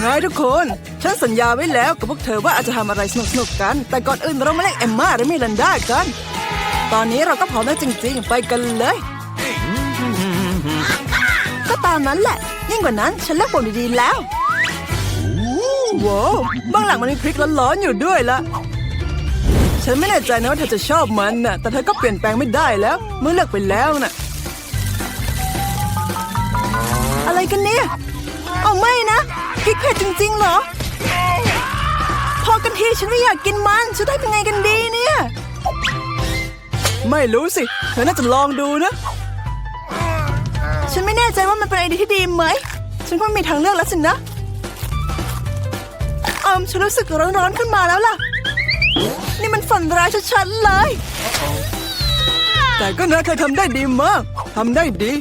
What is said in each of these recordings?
ไงทุกคน ฉันสัญญาไว้แล้วกับพวกเธอว่าอาจจะทำอะไรสนุกๆกัน แต่ก่อนอื่นเรามาเล่นเอมมาและมิลันดากัน ตอนนี้เราก็พร้อมแล้วจริงๆ ไปกันเลย ก็ตามนั้นแหละ ยิ่งกว่านั้นฉันเลือกปุ่มดีๆแล้วว้าวบ้างหลังมันมีพริกร้อนๆอยู่ด้วยละฉันไม่แน่ใจนะว่าเธอจะชอบมันน่ะ แต่เธอก็เปลี่ยนแปลงไม่ได้แล้ว เมื่อเลือกไปแล้วน่ะ อะไรกันเนี่ย เอาไม่นะ พริกเผ็ดจริง ๆ เหรอ พอกันทีฉันไม่อยากกินมันจะได้เป็นไงกันดีเนี่ย ไม่รู้สิเธอน่าจะลองดูนะ ฉันไม่แน่ใจว่ามันเป็นไอเดียที่ดีไหม ฉันก็มีทางเลือกแล้วสินะอืมฉันรู้สึกร้อนๆขึ้นมาแล้วล่ะ นี่มันฝันร้ายชัดๆเลย แต่ก็นะเธอทำได้ดีมากทำได้ดี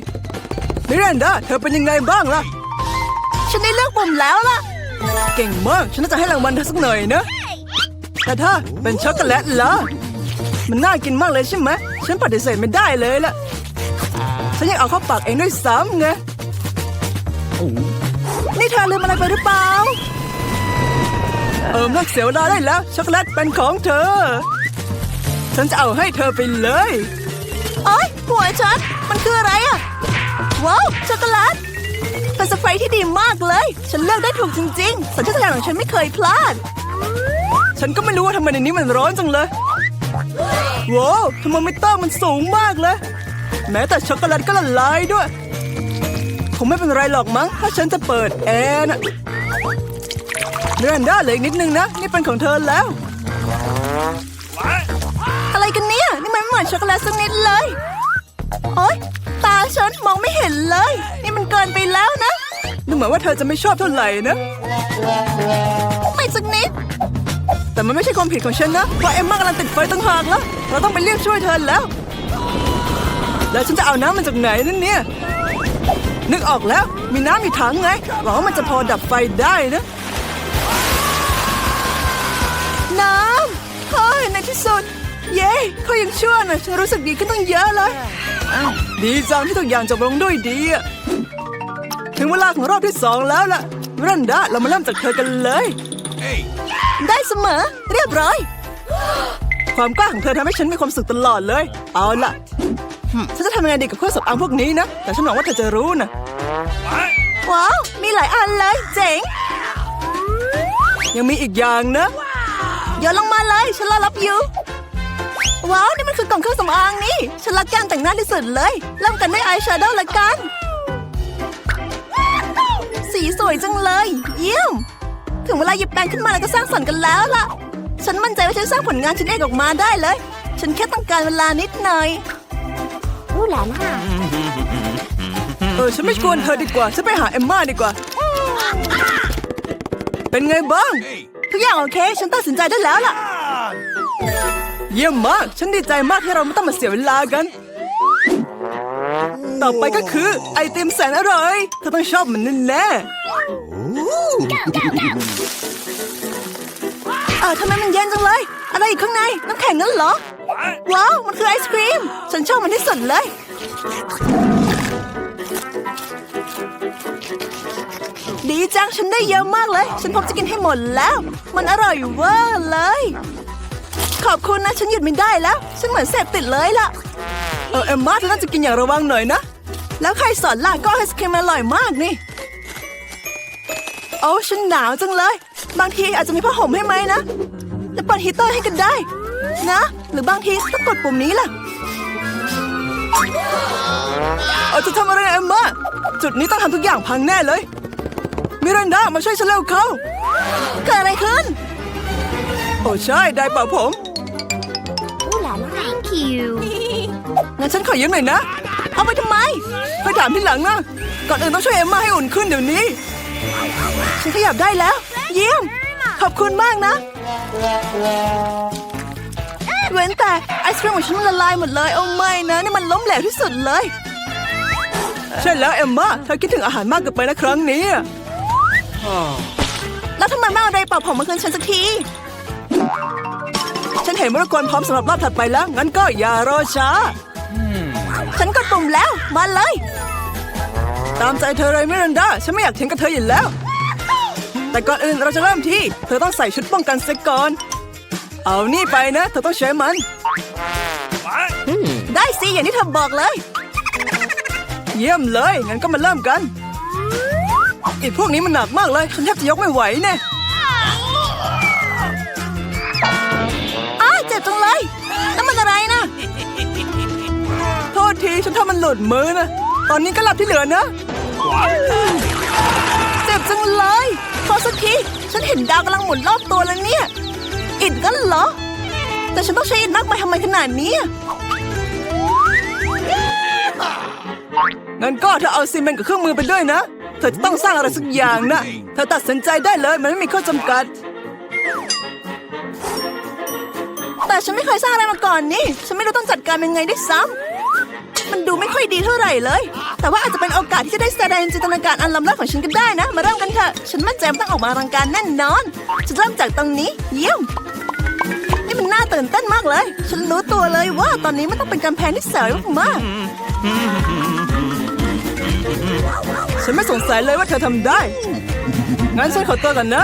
มิรันดาเธอเป็นยังไงบ้างล่ะ ฉันได้เลือกปุ่มแล้วล่ะ เก่งมาก ฉันน่าจะให้รางวัลเธอสักหน่อยนะ แต่ถ้าเป็นช็อกโกแลตล่ะ มันน่ากินมากเลยใช่ไหม ฉันปฏิเสธไม่ได้เลยล่ะ ฉันยังเอาเข้าปากเองด้วยซ้ำไง นี่เธอลืมอะไรไปหรือเปล่า เอิมเลิกเสียเวลาได้แล้ว ช็อกโกแลตเป็นของเธอ ฉันจะเอาให้เธอไปเลยโอ้ยหัวฉัน มันคืออะไรอะว้าว ช็อกโกแลต เป็นสเปรย์ที่ดีมากเลย ฉันเลือกได้ถูกจริงๆสัญชาตญาณของฉันไม่เคยพลาด ฉันก็ไม่รู้ว่าทำไมในนี้มันร้อนจังเลยว้าวทำไมไม่ต้องมันสูงมากเลย แม้แต่ช็อกโกแลตก็ละลายด้วยคงไม่เป็นไรหรอกมั้ง ถ้าฉันจะเปิดแอร์น่ะเรนด้าเหลยนิดนึงนะ นี่เป็นของเธอแล้ว อะไรกันเนี่ย นี่มันไม่เหมือนช็อกโกแลตสักนิดเลย โอ๊ยตา ฉันมองไม่เห็นเลย นี่มันเกินไปแล้วนะ ดูเหมือนว่าเธอจะไม่ชอบเท่าไหร่นะ ไม่สักนิด แต่มันไม่ใช่ความผิดของฉันนะเพราะเอ็มมากำลังติดไฟตั้งหากแล้ว เราต้องไปเรียกช่วยเธอแล้ว แล้วฉันจะเอาน้ำมาจากไหนนั่นเนี่ย นึกออกแล้ว มีน้ำมีถังไงหวังว่ามันจะพอดับไฟได้นะ น้ำเฮ้ยในที่สุด เย้เขายังชั่วนะฉันรู้สึกดีขึ้นตั้งเยอะเลย ดีจังที่ทุกอย่างจบลงด้วยดีอะถึงเวลาของรอบที่สองแล้วล่ะรันดาเรามาเริ่มจากเธอกันเลย ได้เสมอ เรียบร้อย ความกล้าของเธอทำให้ฉันมีความสุขตลอดเลย เอาล่ะหึฉันจะทำยังไงดีกับเครื่องสำอางพวกนี้นะ แต่ฉันหวังว่าเธอจะรู้นะว้าว มีหลายอันเลยเจ๋ง ยังมีอีกอย่างนะโยนลงมาเลย ฉันรอรับอยู่ ว้าวนี่มันคือกล่องเครื่องสำอางนี่ ฉันรักการแต่งหน้าที่สุดเลย เริ่มกันด้วยอายแชโดว์ละกัน สีสวยจังเลย เยี่ยม ถึงเวลาหยิบแปรงขึ้นมาแล้วก็สร้างสรรค์กันแล้วล่ะ ฉันมั่นใจว่าฉันสร้างผลงานชิ้นเอกออกมาได้เลย ฉันแค่ต้องการเวลานิดหน่อย Ooh la la. เออฉันไม่ชวนเธอดีกว่าฉันไปหาเอมม่าดีกว่า เป็นไงบ้าง ทุกอย่างโอเค ฉันตัดสินใจได้แล้วล่ะ เยี่ยมมาก ฉันดีใจมากที่เราไม่ต้องมาเสียเวลากัน ต่อไปก็คือไอติมแสนอร่อย เธอต้องชอบมันแน่ๆเออทำไมมันเย็นจังเลย อะไรอยู่ข้างใน น้ำแข็งงั้นเหรอ ว้าว มันคือไอศครีม ฉันชอบมันที่สุดเลย ดีจัง ฉันได้เยอะมากเลย ฉันพร้อมจะกินให้หมดแล้ว มันอร่อยเวอร์เลย ขอบคุณนะ ฉันหยุดไม่ได้แล้ว ฉันเหมือนเสพติดเลยล่ะ เออเอมมาเธอน่าจะกินอย่างระวังหน่อยนะ แล้วใครสอนล่ะก็ไอศครีมอร่อยมากนี่ โอ้ฉันหนาวจังเลย บางทีอาจจะมีผ้าห่มให้ไหมนะแล้วเปิดฮีเตอร์ให้กันได้ นะ หรือบางทีต้องกดปุ่มนี้ล่ะเอาจะทำอะไรเอมมาจุดนี้ต้องทำทุกอย่างพังแน่เลย มิรันดามาช่วยฉันเร็วเขาเกิดอะไรขึ้น โอ้ใช่ ได้เป่าผม you. งั้นฉันขอยืมหน่อยนะ เอาไปทำไมไปถามที่หลังนะ ก่อนอื่นต้องช่วยเอมมาให้อุ่นขึ้นเดี๋ยวนี้ ฉันขยับได้แล้ว เยี่ยม ขอบคุณมากนะ เว้นแต่ไอศครีมของฉันมันละลายหมดเลย โอ้ไม่นะนี่มันล้มเหลวที่สุดเลย ใช่แล้วเอมมาเธอคิดถึงอาหารมากเกินไปนะครั้งนี้ แล้วทำไมไม่เอาไดเป่าผมมาคืนฉันสักที นเห็นว่ารกวนพร้อมสำหรับรอบถัดไปแล้ว งั้นก็อย่ารอช้า ฉันกดปุ่มแล้ว มาเลย ตามใจเธอเลยมิรันดา ฉันไม่อยากเถียงกับเธออยู่แล้ว แต่ก่อนอื่นเราจะเริ่มที่ เธอต้องใส่ชุดป้องกันเสียก่อน เอานี่ไปนะ เธอต้องใช้มัน ได้สิ อย่างที่เธอบอกเลย เยี่ยมเลย งั้นก็มาเริ่มกันไอ้พวกนี้มันหนักมากเลย ฉันแทบจะยกไม่ไหวแน่อ้าเจ็บจังเลยนั่นมันอะไรนะ โทษทีฉันทำมันหลุดมือนะ ตอนนี้ก็หลับที่เหลือนะ เจ็บจังเลยพอสักทีฉันเห็นดาวกำลังหมุนรอบตัวแล้วเนี่ย อิดกันเหรอ แต่ฉันต้องใช้อิดมากมายทำไมขนาดนี้ งั้นก็เธอเอาซีเมนต์กับเครื่องมือไปด้วยนะ เธอจะต้องสร้างอะไรสักอย่างนะ เธอตัดสินใจได้เลยมันไม่มีข้อจำกัด แต่ฉันไม่เคยสร้างอะไรมาก่อนนี่ ฉันไม่รู้ต้องจัดการยังไงด้วยซ้ำมันดูไม่ค่อยดีเท่าไหร่เลย แต่ว่าอาจจะเป็นโอกาสที่จะได้แสดงจินตนาการอันล้ำเลิศของฉันก็ได้นะ มาเริ่มกันเถอะ ฉันมั่นใจมันต้องออกมาอลังการแน่นอน จะเริ่มจากตรงนี้ เยี่ยม นี่มันน่าตื่นเต้นมากเลย ฉันรู้ตัวเลยว่าตอนนี้มันต้องเป็นการแพนที่สวยมากๆฉันไม่สงสัยเลยว่าเธอทำได้ งั้นฉันขอตัวกันนะ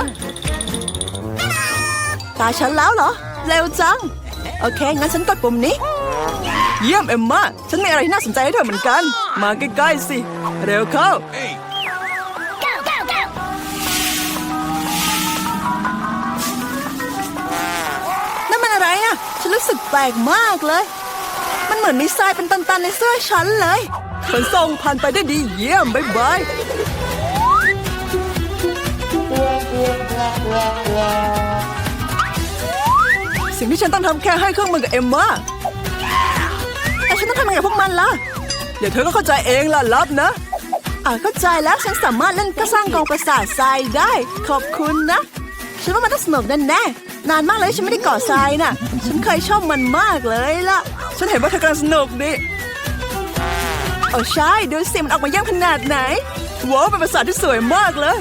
ตาฉันแล้วเหรอ เร็วจัง โอเค งั้นฉันกดปุ่มนี้ เยี่ยมเอมมาฉันมีอะไรที่น่าสนใจให้เธอเหมือนกัน มาใกล้ๆสิ เร็วเข้า Go, go, go! นั่นมันอะไรอะฉันรู้สึกแปลกมากเลย มันเหมือนมีทรายเป็นตันๆในเสื้อฉันเลยขนส่งผ่านไปได้ดีเยี่ยม บ๊ายบาย สิ่งที่ฉันต้องทำแค่ให้เครื่องมือกับเอ็มมาแต่ฉันต้องทำยังไงกับพวกมันล่ะ เดี๋ยวเธอก็เข้าใจเองล่ะรับนะ อ่าเข้าใจแล้วฉันสามารถเล่นก็สร้างกองประสาททรายได้ ขอบคุณนะ ฉันว่ามันต้องสนุกแน่แน่นานมากเลยฉันไม่ได้ก่อทรายน่ะ ฉันเคยชอบมันมากเลยล่ะ ฉันเห็นว่าเธอกำลังสนุกดิโอ้ใช่ดูสิมันออกมาเยี่ยมขนาดไหนว้าวเป็นประสาทที่สวยมากเลย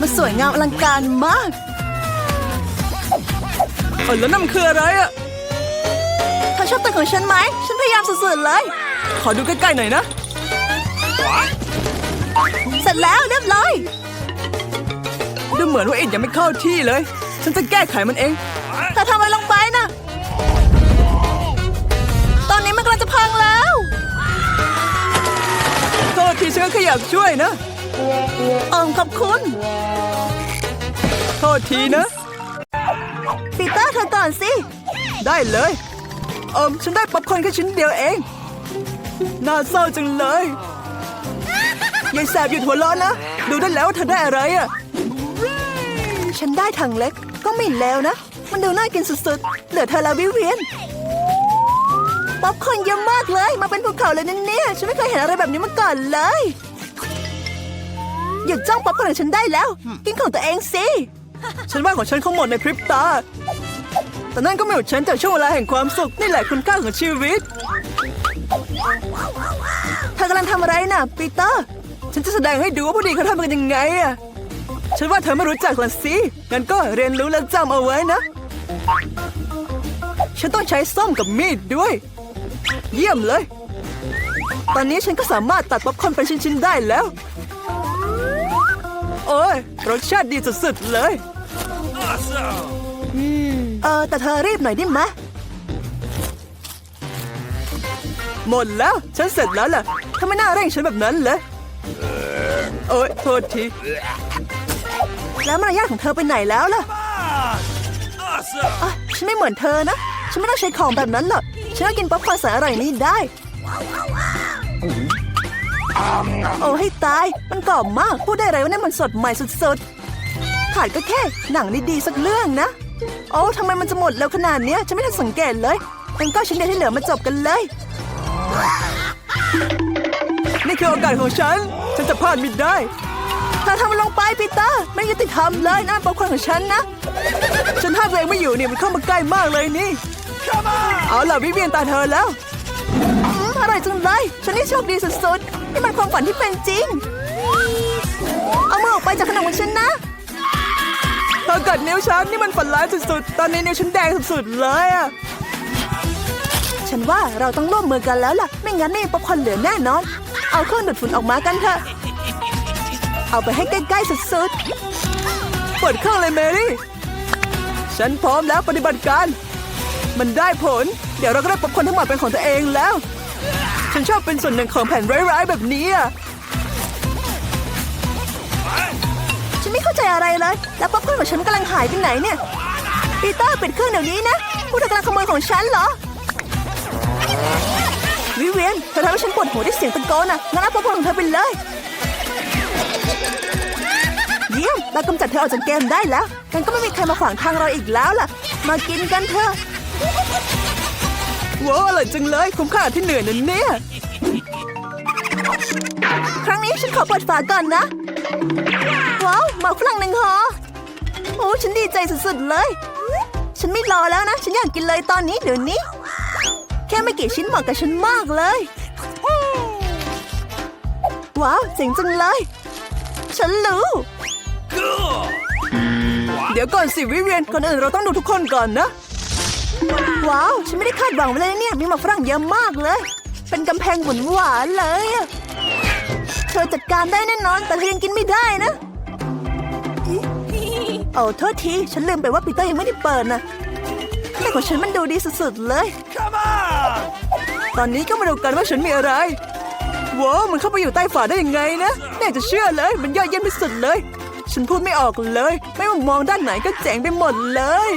มันสวยงามอลังการมาก เออแล้วนั่นมันคืออะไรอะเธอชอบตึกของฉันไหม ฉันพยายามสุดๆเลย ขอดูใกล้ๆหน่อยนะ เสร็จแล้วเรียบร้อยดูเหมือนว่าอิดยังไม่เข้าที่เลย ฉันจะแก้ไขมันเองเธอทำอะไรลงไปนะ ตอนนี้มันกำลังจะพังแล้วโทษทีฉันก็แค่อยากช่วยนะเอิมขอบคุณ โทษทีนะ ปีเตอร์เธอก่อนสิ ได้เลย เอิมฉันได้ป๊อปคอร์นแค่ชิ้นเดียวเอง น่าเศร้าจังเลยยายแสบหยุดหัวราะนะ ดูได้แล้วว่าเธอได้อะไรอะ ฉันได้ถังเล็กก็ไม่แล้วนะ มันดูน่ากินสุดๆ เหลือเธอแล้ววิเวียน ป๊อปคอร์นเยอะมากเลย มาเป็นภูเขาเลยนั่นเนี่ย ฉันไม่เคยเห็นอะไรแบบนี้มาก่อนเลย หยุดจ้องป๊อปคอร์นของฉันได้แล้ว กินของตัวเองสิ ฉันว่าของฉันคงหมดในพริบตา แต่นั่นก็ไม่หยุดฉันจากช่วงเวลาแห่งความสุข นี่แหละคุณค่าของชีวิต เธอกำลังทำอะไรน่ะปีเตอร์ ฉันจะแสดงให้ดูว่าผู้ดีเขาทำกันยังไงอะฉันว่าเธอไม่รู้จักละสิงั้นก็เรียนรู้และจำเอาไว้นะ ฉันต้องใช้ส้อมกับมีดด้วย เยี่ยมเลย ตอนนี้ฉันก็สามารถตัดป๊อปคอร์นเป็นชิ้นๆได้แล้ว โอ้ยรสชาติดีสุดๆเลย เออแต่เธอรีบหน่อยได้ไหมหมดแล้ว ฉันเสร็จแล้วล่ะทำไมน่าเร่งฉันแบบนั้นเลยโอ้ยโทษที แล้วมารยาทของเธอไปไหนแล้วล่ะอะฉันไม่เหมือนเธอนะ ฉันไม่ต้องใช้ของแบบนั้นหรอกฉันก็กินป๊อปคอร์นสายอร่อยนี้ได้ โอ้ให้ตาย มันกรอบมาก พูดได้ไรว่านี่มันสดใหม่สุดๆขาดก็แค่หนังดีๆสักเรื่องนะ โอ้ทำไมมันจะหมดแล้วขนาดเนี้ยฉันไม่ทันสังเกตเลยงั้นก็ชิ้นเดียวที่เหลือมาจบกันเลย นี่คือโอกาสของฉัน ฉันจะพลาดไม่ได้เธอทำมันลงไปปีเตอร์ ไม่ยุติธรรมเลยนั่นเป็นคอร์นของฉันนะ ฉันห้ามตัวเองไม่อยู่เนี่ยมันเข้ามาใกล้มากเลยนี่ เอาล่ะวิเวียนตาเธอแล้วอร่อยจังเลย ฉันนี่โชคดีสุดๆ นี่มันความฝันที่เป็นจริง เอามือออกไปจากขนมของฉันนะ กัดนิ้วฉันนี่มันฝันร้ายสุดๆ ตอนนี้นิ้วฉันแดงสุดๆเลยอะฉันว่าเราต้องร่วมมือกันแล้วล่ะ ไม่งั้นนี่ป๊อปคอนเหลือแน่นอน เอาเครื่องดูดฝุ่นออกมากันเถอะ เอาไปให้ใกล้ๆสุดๆ เปิดเครื่องเลยเมรี่ ฉันพร้อมแล้วปฏิบัติการ มันได้ผล เดี๋ยวเราก็ได้ป๊อปคอนทั้งหมดเป็นของตัวเองแล้ว ฉันชอบเป็นส่วนหนึ่งของแผ่นร้ายๆแบบนี้อะ ใจอะไรเลย แล้วป๊อปคอร์นของฉันกำลังหายไปไหนเนี่ยปีเตอร์ปิดเครื่องเดี๋ยวนี้นะพวกเธอกำลังขโมยของฉันเหรอ วิเวียนเธอทำให้ฉันปวดหัวด้วยเสียงตะโกนอะงั้นเอาป๊อปคอร์นของเธอไปเลย เยี่ยมเรากำจัดเธอออกจากเกมได้แล้วกันก็ไม่มีใครมาขวางทางเราอีกแล้วล่ะ มากินกันเถอะว้าวอร่อยจังเลยคุ้มค่าที่เหนื่อยนั่นเนี่ย ครั้งนี้ฉันขอเปิดฝาก่อนนะ ว้าวหมากฝรั่งหนึ่งหอโอ้ฉันดีใจสุดๆเลย ฉันไม่รอแล้วนะ ฉันอยากกินเลยตอนนี้เดี๋ยวนี้ แค่ไม่กี่ชิ้นเหมาะกับฉันมากเลย ว้าวเจ๋งจังเลย ฉันรู้เดี๋ยวก่อนสิวิเวียนก่อนอื่นเราต้องดูทุกคนก่อนนะ ว้าว ฉันไม่ได้คาดหวังไว้เลยเนี่ย มีหมากฝรั่งเยอะมากเลย เป็นกำแพงหวานหวานเลยอะ เธอจัดการได้แน่นอน แต่เธอยังกินไม่ได้นะ โอ้โทษที ฉันลืมไปว่าปีเตอร์ยังไม่ได้เปิดนะแต่ของฉันมันดูดีสุดๆเลย Come on! ตอนนี้ก็มาดูกันว่าฉันมีอะไรว้าวมันเข้าไปอยู่ใต้ฝาได้ยังไงนะไม่อยากจะเชื่อเลย มันยอดเยี่ยมที่สุดเลย ฉันพูดไม่ออกเลย ไม่ว่ามองด้านไหนก็เจ๋งไปหมดเลย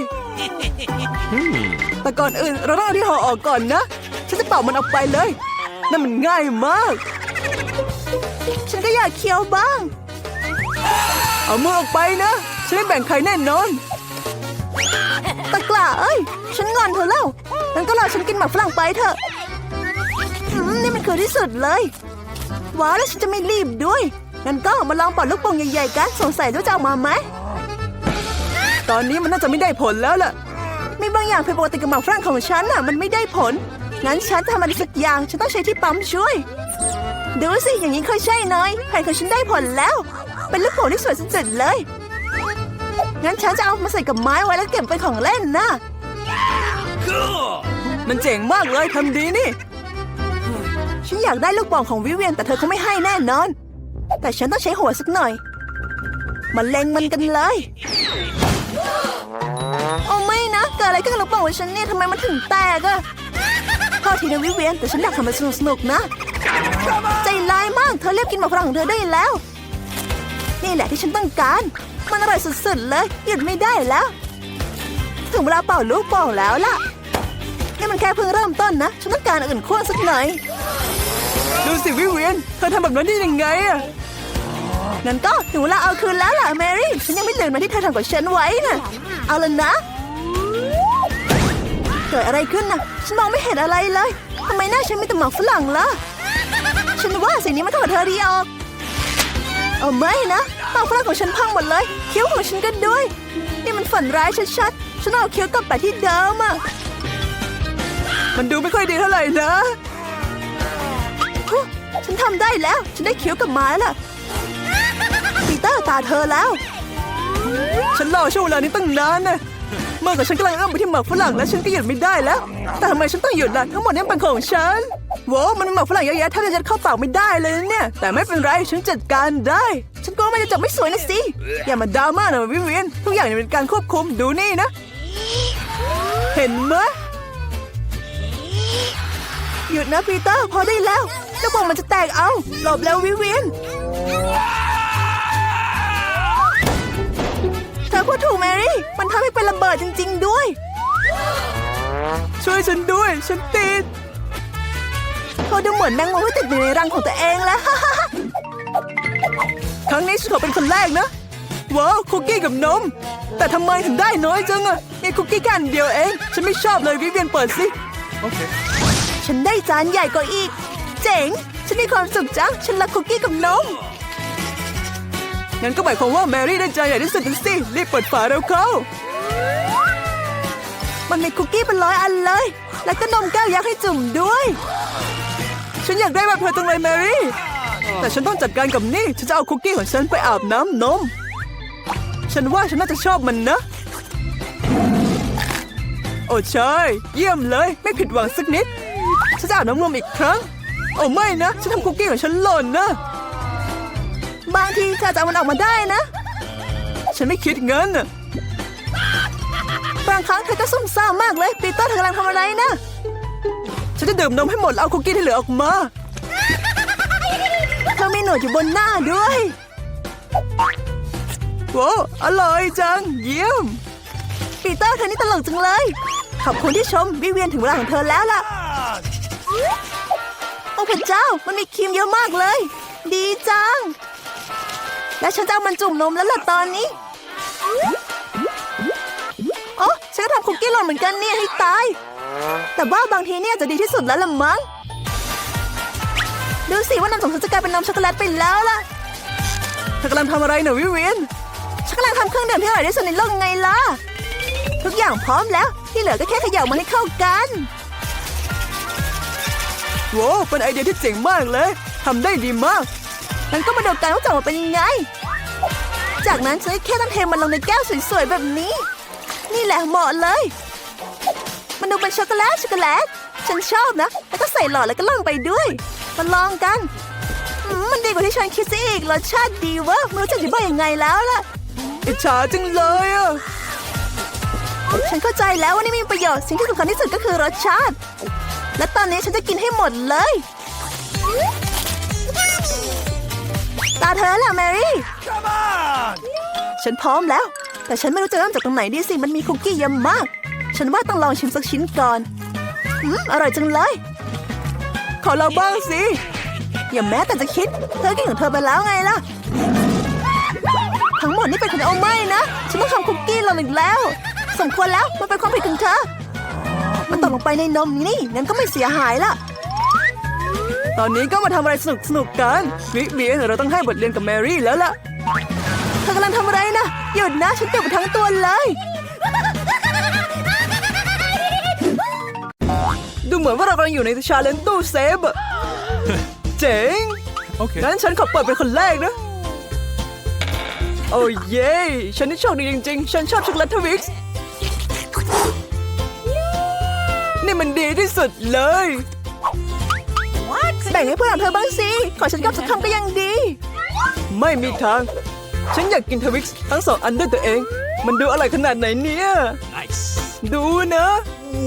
แต่ก่อนอื่นเราต้องเอาที่ห่อออกก่อนนะ ฉันจะเป่ามันออกไปเลยนั่นมันง่ายมากฉันก็ อยากเคี้ยวบ้าง เอามือออกไปนะ ฉันไม่แบ่งใครแน่นอน ตะกล้าเอ้ย ฉันงอนเธอแล้วงั้นก็รอฉันกินหมากฝรั่งไปเถอะอืมนี่มันคือที่สุดเลย ว้าวแล้วฉันจะไม่รีบด้วย งั้นก็มาลองปอดลูกโป่งใหญ่ๆกันสงสัยว่าจะเอามาไหม ตอนนี้มันน่าจะไม่ได้ผลแล้วล่ะ มีบางอย่างผิดปกติกับหมากฝรั่งของฉันน่ะ มันไม่ได้ผล งั้นฉันทำอะไรสักอย่าง ฉันต้องใช้ที่ปั๊มช่วย ดูสิอย่างนี้ค่อยใช่น้อยแผนของฉันได้ผลแล้ว เป็นลูกโป่งที่สวยสุดๆเลย งั้นฉันจะเอามาใส่กับไม้ไว้แล้วเก็บเป็นของเล่นนะ Cool! มันเจ๋งมากเลยทำดีนี่ ฉันอยากได้ลูกบอลของวิเวียนแต่เธอคงไม่ให้แน่นอน แต่ฉันต้องใช้หัวสักหน่อย มันเล็งมันกันเลยโอ้ไม่นะเกิดอะไรขึ้นกับลูกบอลของฉันเนี่ยทำไมมันถึงแตกอะพอทีนะวิเวียนแต่ฉันอยากทำมันสนุกๆนะ ใจร้ายมาก เธอเรียบกินหมากฝรั่งของเธอได้แล้ว นี่แหละที่ฉันต้องการ มันอร่อยสุดๆเลย หยุดไม่ได้แล้ว ถึงเวลาเป่าลูกโป่งแล้วล่ะ นี่มันแค่เพิ่งเริ่มต้นนะ ฉันต้องการอื่นขั้วสักหน่อย ดูสิวิเวียน เธอทำแบบนั้นได้ยังไงอะงั้นก็ถึงเวลาเอาคืนแล้วล่ะแมรี่ ฉันยังไม่ลืมมาที่เธอทำกับฉันไว้น่ะ เอาละนะ เกิดอะไรขึ้นน่ะ ฉันมองไม่เห็นอะไรเลย ทำไมหน้าฉันมีแต่หมอกฝรั่งล่ะ ฉันว่าสิ่งนี้มันทำให้เธอดีออกเอาไม่นะหมอกฝรั่งของฉันพังหมดเลย คิ้วของฉันก็ด้วย นี่มันฝันร้ายชัดๆ ฉันเอาคิ้วกลับไปที่เดิมอะมันดูไม่ค่อยดีเท่าไหร่นะฮู้ฉันทำได้แล้ว ฉันได้เขียวกับไม้ล่ะปีเตอร์ตาเธอแล้ว ฉันรอช่วงเวลานี้ตั้งนานนะเมื่อกับฉันกำลังเอื้อมไปที่หมากฝรั่งแล้วฉันก็หยุดไม่ได้แล้ว แต่ทำไมฉันต้องหยุดล่ะทั้งหมดนี้เป็นของฉัน โว้วมันมีหมากฝรั่งเยอะแยะแทบจะยัดเข้าปากไม่ได้เลยนะเนี่ย แต่ไม่เป็นไรฉันจัดการได้ ฉันกลัวมันจะจบไม่สวยนะสิ อย่ามาดราม่าหน่อยวิเวียนทุกอย่างเนี่ยเป็นการควบคุมดูนี่นะ เห็นไหมหยุดนะปีเตอร์พอได้แล้วเจ้าบองมันจะแตกเอาหลบแล้ววิเวียนเธอพูดถูกแมรี่ มันทำให้เป็นระเบิดจริง ๆ ด้วย ช่วยฉันด้วย ฉันติด เขาดูเหมือนแมงมุมที่ติดอยู่ในรังของตัวเองแล้ว ครั้งนี้ฉันขอเป็นคนแรกนะ ว้าวคุกกี้กับนม แต่ทำไมถึงได้น้อยจังอะมีคุกกี้แค่อันเดียวเอง ฉันไม่ชอบเลยวิเวียนเปิดสิ Okay. ฉันได้จานใหญ่กว่าอีก เจ๋ง ฉันมีความสุขจัง ฉันรักคุกกี้กับนมงั้นก็หมายความว่าแมรี่ได้จานใหญ่ที่สุดนะสิรีบเปิดฝาเร็วเข้า มันมีคุกกี้เป็นร้อยอันเลย แล้วก็นมแก้วยักษ์ให้จุ่มด้วย ฉันอยากได้แบบเธอจังเลยแมรี่ แต่ฉันต้องจัดการกับนี่ ฉันจะเอาคุกกี้ของฉันไปอาบน้ำนม ฉันว่าฉันน่าจะชอบมันนะ โอ้ใช่เยี่ยมเลย ไม่ผิดหวังสักนิด ฉันจะอาบน้ำนมอีกครั้ง โอ้ไม่นะ ฉันทำคุกกี้ของฉันหล่นนะ บางทีเธอจะเอามันออกมาได้นะ ฉันไม่คิดเงินนะบางครั้งเธอก็ซุ่มซ่ามมากเลยปีเตอร์เธอกำลังทำอะไรนะ จะดื่มนมให้หมดแล้วเอาคุกกี้ที่เหลือออกมา เธอมีหนวดอยู่บนหน้าด้วยโว้อร่อยจัง เยี่ยม ปีเตอร์เธอนี่ตลกจังเลย ขอบคุณที่ชมวิเวียนถึงเวลาของเธอแล้วล่ะ โอ้พระเจ้า มันมีครีมเยอะมากเลย ดีจัง และฉันจะเอามันจุ่มนมแล้วล่ะตอนนี้อ๋อฉันก็ทำคุกกี้หล่นเหมือนกันเนี่ยให้ตาย แต่ว่าบางทีเนี่ยจะดีที่สุดแล้วละมั้ง ดูสิว่านมของฉันจะกลายเป็นนมช็อกโกแลตไปแล้วล่ะเธอกำลังทำอะไรหนูวิเวียนฉันกำลังทำเครื่องดื่มที่อร่อยที่สุดในโลกไงล่ะ ทุกอย่างพร้อมแล้ว ที่เหลือก็แค่เขย่ามันให้เข้ากันโว้เป็นไอเดียที่เจ๋งมากเลยทำได้ดีมากงั้นก็มาดูกันว่าจะออกมาเป็นยังไง จากนั้นฉันก็แค่ต้องเทมันลงในแก้วสวยๆแบบนี้ นี่แหละเหมาะเลย มันดูเป็นช็อกโกแลตช็อกโกแลต ฉันชอบนะ แล้วก็ใส่หลอดแล้วก็ล่องไปด้วย มาลองกันอืมมันดีกว่าที่ฉันคิดซะอีกรสชาติดีเวะไม่รู้จะอธิบายยังไงแล้วล่ะ อิจฉาจังเลยอะ ฉันเข้าใจแล้วว่านี่มีประโยชน์ สิ่งที่สำคัญที่สุดก็คือรสชาติ และตอนนี้ฉันจะกินให้หมดเลย ตาเธอแล้วล่ะแมรี่ Come on! ฉันพร้อมแล้ว แต่ฉันไม่รู้จะเริ่มจากตรงไหนดีสิ มันมีคุกกี้เยอะมาก ฉันว่าต้องลองชิมสักชิ้นก่อนอืมอร่อยจังเลย ขอเราบ้างสิ อย่าแม้แต่จะคิด เธอกินของเธอไปแล้วไงล่ะ ทั้งหมดนี่เป็นของเอาไม่นะ ฉันต้องทำคุกกี้เราอีกแล้ว สมควรแล้ว มันเป็นความผิดของเธอ มันตกลงไปในนมนี่ งั้นก็ไม่เสียหายล่ะ ตอนนี้ก็มาทำอะไรสนุกสนุกๆกันวิเวียนเราต้องให้บทเรียนกับแมรี่แล้วล่ะเธอกำลังทำอะไรนะ หยุดนะ ฉันเจ็บไปทั้งตัวเลย มือนว่าเรากำลังอยู่ในชาเลนจ์ตู้เซฟอะเจ๋ง Okay. งั้นฉันขอเปิดเป็นคนแรกนะ โอ้เย่ฉันนี่โชคดีจริงๆ ฉันชอบช็อกโกแลตทวิกซ์นี่มันดีที่สุดเลย แบ่งให้เพื่อนของเธอบ้างสิ ขอฉันกับสักคำก็ยังดี ไม่มีทาง ฉันอยากกินทวิกซ์ทั้งสองอันด้วยตัวเอง มันดูอร่อยขนาดไหนเนี่ย Nice. ดูนะ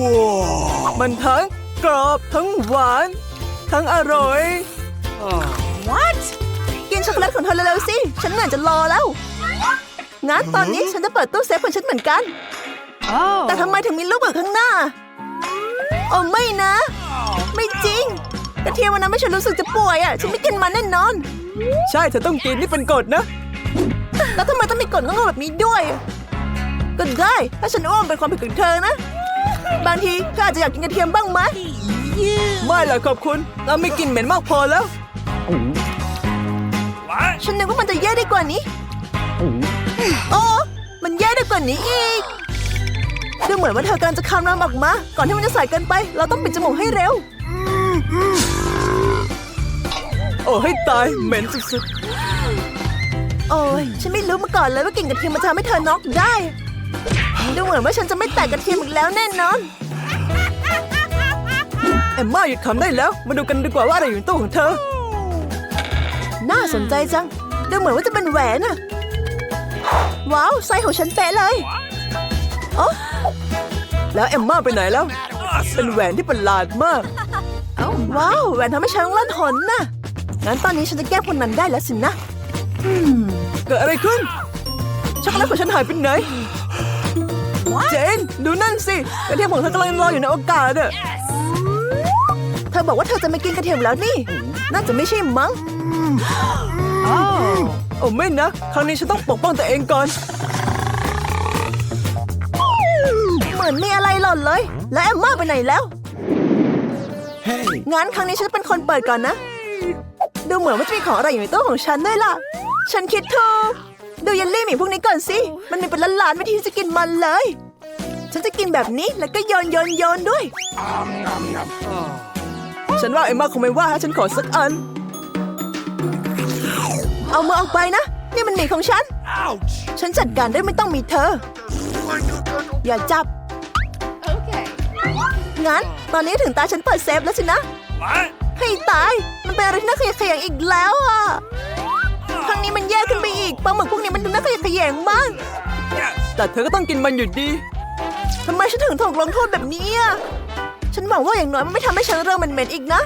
Whoa. มันทั้ง กรอบทั้งหวาน ทั้งอร่อย Oh. What กินช็อกโกแลตของเธอเร็วๆสิ ฉันเหนื่อยจะรอแล้ว งั้นตอนนี้ฉันจะเปิดตู้เซฟของฉันเหมือนกัน แต่ทำไมถึงมีลูกเบิกข้างหน้า โอ้ไม่นะ ไม่จริง กระเทียมวันนั้นไม่ฉันรู้สึกจะป่วยอะ ฉันไม่กินมันแน่นอน ใช่เธอต้องกินนี่เป็นกฎนะ แล้วทำไมต้องมีกฎงงๆแบบนี้ด้วย ก็ได้ ถ้าฉันอ้วนเป็นความผิดของเธอนะ บางทีเธออาจจะอยากกินกระเทียมบ้างไหมไม่หรอกขอบคุณ เราไม่กินเหม็นมากพอแล้ว What? ฉันนึกว่ามันจะแย่ได้กว่านี้โอ้มันแย่ได้กว่านี้อีกดูเหมือนว่าเธอกำลังจะคำน้ำออกมา ก่อนที่มันจะใส่เกินไป เราต้องปิดจมูกให้เร็ว โอ้ให้ตายเหม็นสุดๆ โอ้ยฉันไม่รู้มาก่อนเลยว่ากลิ่นกระเทียมมันจะทำให้เธอน็อกได้ ดูเหมือนว่าฉันจะไม่แตะกระเทียมอีกแล้วแน่นอน เอ็มม่าหยุดคำได้แล้ว มาดูกันดีกว่าว่าอะไรอยู่ในตู้ของเธอ น่าสนใจจัง ดูเหมือนว่าจะเป็นแหวนอะว้าวไซส์ของฉันเป๊ะเลยโอ้แล้วเอ็มม่าไปไหนแล้ว เป็น Awesome. แหวนที่ประหลาดมาก ว้าวแหวนทำให้ฉันต้องลั่นหนน่ะงั้นตอนนี้ฉันจะแก้คนนั้นได้แล้วสินะอืมเกิดอะไรขึ้นช็อกโกแลตของฉันหายไปไหน เจน ดูนั่นสิกระเทียมของเธอกำลังลอยอยู่ในอากาศอะเธอบอกว่าเธอจะไม่กินกระเทียมแล้วนี่ น่าจะไม่ใช่มั้งโอ้ไม่นะ ครั้งนี้ฉันต้องปกป้องตัวเองก่อน เหมือนมีอะไรหล่นเลย แล้วแอมมาไปไหนแล้ว Hey. งั้นครั้งนี้ฉันจะเป็นคนเปิดก่อนนะ ดูเหมือนว่าจะมีของอะไรอยู่ในตู้ของฉันด้วยล่ะ ฉันคิดถูกดูเยลลี่หมีพวกนี้ก่อนสิ มันมีเป็นล้านๆวิธีที่จะกินมันเลย ฉันจะกินแบบนี้แล้วก็โยนโยนโยนด้วย ฉันว่าเอ็มมาคงไม่ว่าถ้าฉันขอสักอัน เอามือออกไปนะ นี่มันหมีของฉัน Ouch. ฉันจัดการได้ไม่ต้องมีเธอ อย่าจับ งั้น ตอนนี้ถึงตาฉันเปิดเซฟแล้วสินะ What? ให้ตาย มันเป็นอะไรที่น่าขยะแขยงอีกแล้วอะ ครั้งนี้มันอีกปลาหมึกพวกนี้มันดูน่าขยะแขยงมาก Yes. แต่เธอก็ต้องกินมันอยู่ดี ทำไมฉันถึงถูกลงโทษแบบนี้อะฉันหวังว่าอย่างน้อยมันไม่ทำให้ฉันเริ่มเหม็นๆอีกนะ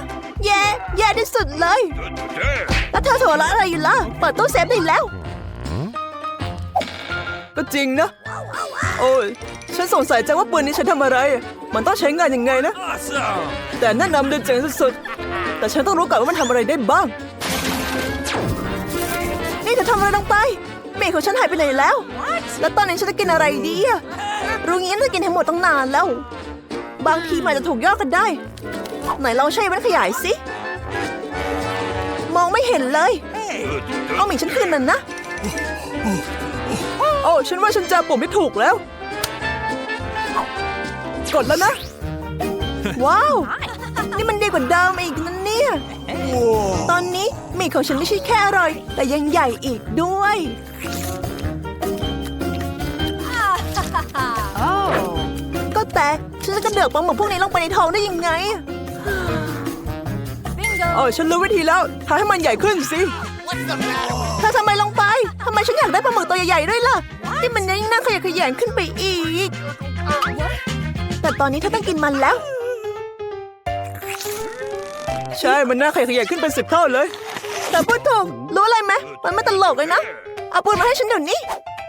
แย่แย่ที่สุดเลย แล้วเธอหัวเราะอะไรอยู่ล่ะ เปิดตู้เซฟได้แล้ว ก็จริงนะ โอ้ย ฉันสงสัยจังว่าปืนนี้ฉันทำอะไร มันต้องใช้งานยังไงนะ Awesome. แต่แนะนำเดินเจ๋งสุดๆ แต่ฉันต้องรู้ก่อนว่ามันทำอะไรได้บ้าง นี่เธอทำอะไรลงไป เมฆของฉันหายไปไหนแล้ว แล้วตอนนี้ฉันจะกินอะไรดีอะ รู้งี้จะกินให้หมดตั้งนานแล้ว บางทีมันอาจจะถูกย่อกันได้ ไหนลองใช้แว่นขยายสิ มองไม่เห็นเลย เอาหมีฉันคืนนั่นนะ โอ้ ฉันว่าฉันจะปุ่มไม่ถูกแล้ว กดแล้วนะ ว้าว นี่มันดีกว่าเดิมอีกนะเนี่ย ตอนนี้หมีของฉันไม่ใช่แค่อร่อย แต่ยังใหญ่อีกด้วย แต่ฉันจะกระเดือกปลาหมึกพวกนี้ลงไปในท้องได้ยังไง Bingo. เออฉันรู้วิธีแล้วทำให้มันใหญ่ขึ้นสิเธอทำไมลงไปทำไมฉันอยากได้ปลาหมึกตัวใหญ่ๆด้วยล่ะที่มันยิ่งน่าขยะแขยงขึ้นไปอีก แต่ตอนนี้เธอต้องกินมันแล้ว ใช่มันน่าขยะแขยงขึ้นเป็นสิบเท่าเลย แต่พูดถูกรู้อะไรไหมมันไม่ตลกเลยนะเอาปืนมาให้ฉันเดี๋ยวนี้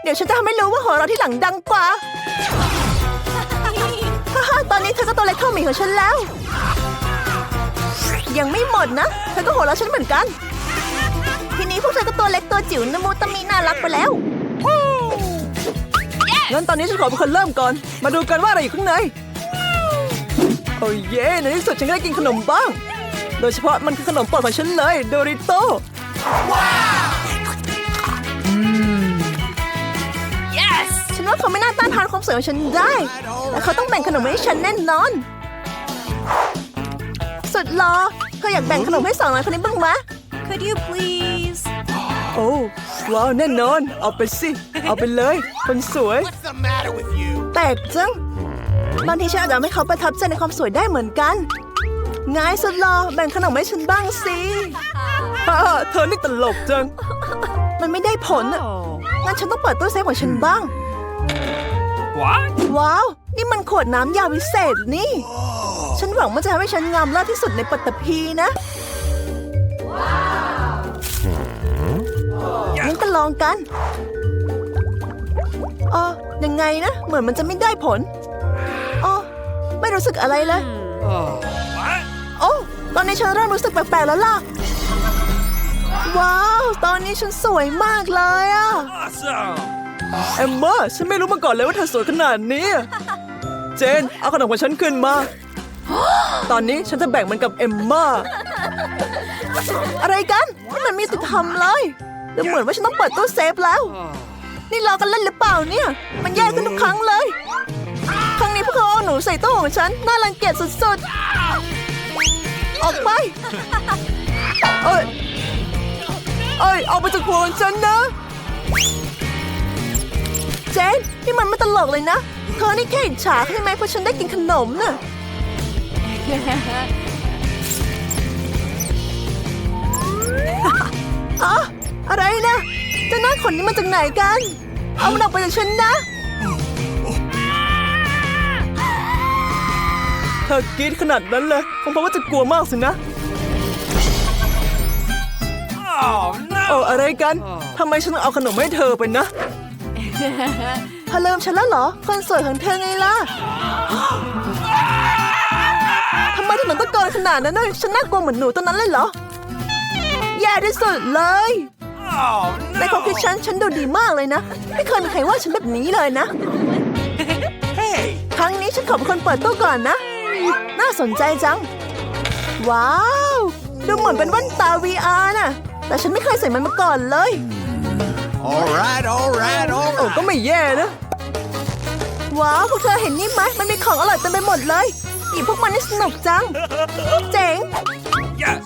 เดี๋ยวฉันจะทำให้รู้ว่าหัวเราะที่หลังดังกว่าฮ่าฮ่าต อนนี้เธอก็ตัวเล็กเท่าหมีของฉันแล้ว ยังไม่หมดนะ เธอก็หัวเราะฉันเหมือนกัน ทีนี้พวกเธอก็ตัวเล็กตัวจิ๋วนมูตมีน่ารักไปแล้วงั้นตอนนี้ฉันขอเป็นคนเริ่มก่อน มาดูกันว่าอะไรอยู่ข้างใน โอ้เย่ในที่สุดฉันก็ได้กินขนมบ้าง โดยเฉพาะมันคือขนมโปรดของฉันเลย โดริโต ทานความสวยของฉันได้แต่เขาต้องแบ่งขนมให้ฉันแน่นอน สุดหรอเธออยากแบ่งขนมให้สองน้อยคนนี้บ้างไหม Could you please? โอ้ว้าวแน่นอน เอาไปสิ เอาไปเลย คนสวย What's the matter with you? แปลกจังบางทีฉันอาจจะทำให้เขาประทับใจในความสวยได้เหมือนกันง่ายสุดหรอแบ่งขนมให้ฉันบ้างสิฮ่าเธอนี่ตลกจัง มันไม่ได้ผลอะงั้นฉันต้องเปิดตู้เซฟของฉันบ้าง What? ว้าว นี่มันขวดน้ำยาวิเศษนี่ ฉันหวังมันจะทำให้ฉันงามเลิศที่สุดในปัตตภีนะ งั้นก็ลองกัน เออยังไงนะ เหมือนมันจะไม่ได้ผลอ๋อไม่รู้สึกอะไรเลย Oh. What? โอ้ตอนนี้ฉันเริ่มรู้สึกแปลกๆแล้วล่ะ ว้าว ตอนนี้ฉันสวยมากเลยอะ Awesome. เอมมาฉันไม่รู้มาก่อนเลยว่าเธอสวยขนาดนี้ เจน เอาขนมของฉันขึ้นมา ตอนนี้ฉันจะแบ่งมันกับเอมมาอะไรกันนี่มันมีติดธรรมเลยดูเหมือนว่าฉันต้องเปิดตู้เซฟแล้ว นี่รอกันเล่นหรือเปล่าเนี่ย มันแย่ขึ้นทุกครั้งเลย ครั้งนี้พวกเขาเอาหนูใส่ตู้ของฉัน น่ารังเกียจสุดๆ ออกไป เอ้ย เอ้ยออกไปจากครัวของฉันนะ จนนี่มันไม่ตลกเลยนะ เธอนี่แค่อิจฉาใช่ไหมเพราะฉันได้กินขนมน่ะอะอะไรนะเจะหน้าขนนี้มาจากไหนกัน เอามันออกไปจากฉันนะ เธอกรีดขนาดนั้นเลยคงเพราะว่าจะกลัวมากสินะ Oh โอ้ no. อะไรกัน ทำไมฉันต้องเอาขนมให้เธอไปนะ เธอเริ่มฉันแล้วเหรอ คนสวยของเธอไงล่ะทำไมถึงต้องตะโกนขนาดนั้นด้วยฉันน่ากลัวเหมือนหนูตัวนั้นเลยเหรอ แย่ที่สุดเลย Oh ในความคิด no. ฉันฉันดูดีมากเลยนะ ไม่เคยมีใครว่าฉันแบบนี้เลยนะ Hey. ครั้งนี้ฉันขอเป็นคนเปิดตู้ก่อนนะ น่าสนใจจัง ว้าว ดูเหมือนเป็นแว่นตา VR น่ะ แต่ฉันไม่เคยใส่มันมาก่อนเลย All right, all right, all โอ้ก็ไม่แย่นะ ว้าวพวกเธอเห็นนี่ไหมมันมีของอร่อยเต็มไปหมดเลยหยิบพวกมันนี่สนุกจัง เจ๋ง Yes.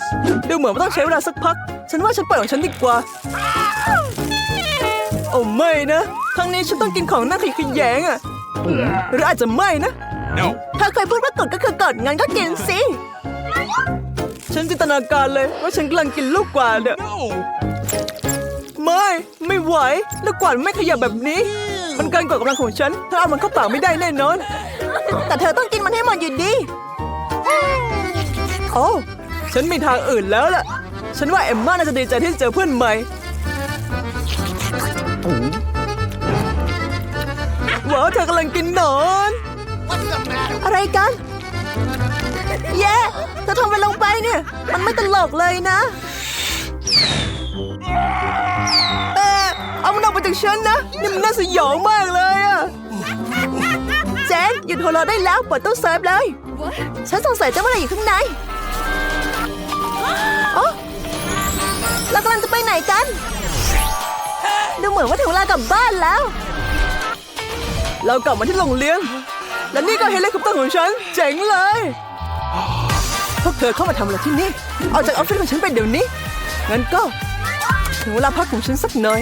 ดูเหมือนว่าต้องใช้เวลาสักพัก ฉันว่าฉันเปิดของฉันดีกว่า โอ้ไม่นะ ครั้งนี้ฉันต้องกินของน่าขยขยแยงอะหรืออาจจะไม่นะ No. ถ้าเคยพูดว่ากดก็คือกดงั้นก็กินสิ ฉันจินตนาการเลยว่าฉันกำลังกินลูกกวาดอะ No. ไม่ ไม่ไหว แล้วกวาดไม่ขยับแบบนี้ มันเกินกว่ากำลังของฉันถ้าเอามันเข้าปากไม่ได้แน่นอน แต่เธอต้องกินมันให้หมดอยู่ดี โอ้ฉันมีทางอื่นแล้วล่ะ ฉันว่าเอมม่าน่าจะดีใจที่เจอเพื่อนใหม่ ว้าวเธอกำลังกินหนอน อะไรกัน เย้เธอทำอะไรลงไปเนี่ย มันไม่ตลกเลยนะเออ เอาจากฉันนะนี่มันน่าสยองมากเลยอะเจนหยุดหัวเราะได้แล้วเปิดตู้เซฟเลย ฉันสงสัยจะว่าอะไรอยู่ข้างในโอ้เรากำลังจะไปไหนกัน ดูเหมือนว่าถึงเวลากลับบ้านแล้ว เรากลับมาที่โรงเรียนและนี่ก็เฮลิคอปเตอร์ของฉัน เจ๋งเลย พวกเธอเข้ามาทำอะไรที่นี่ ออกจากออฟฟิศของฉันไปเดี๋ยวนี้ งั้นก็ ถึงเวลาพักของฉันสักหน่อย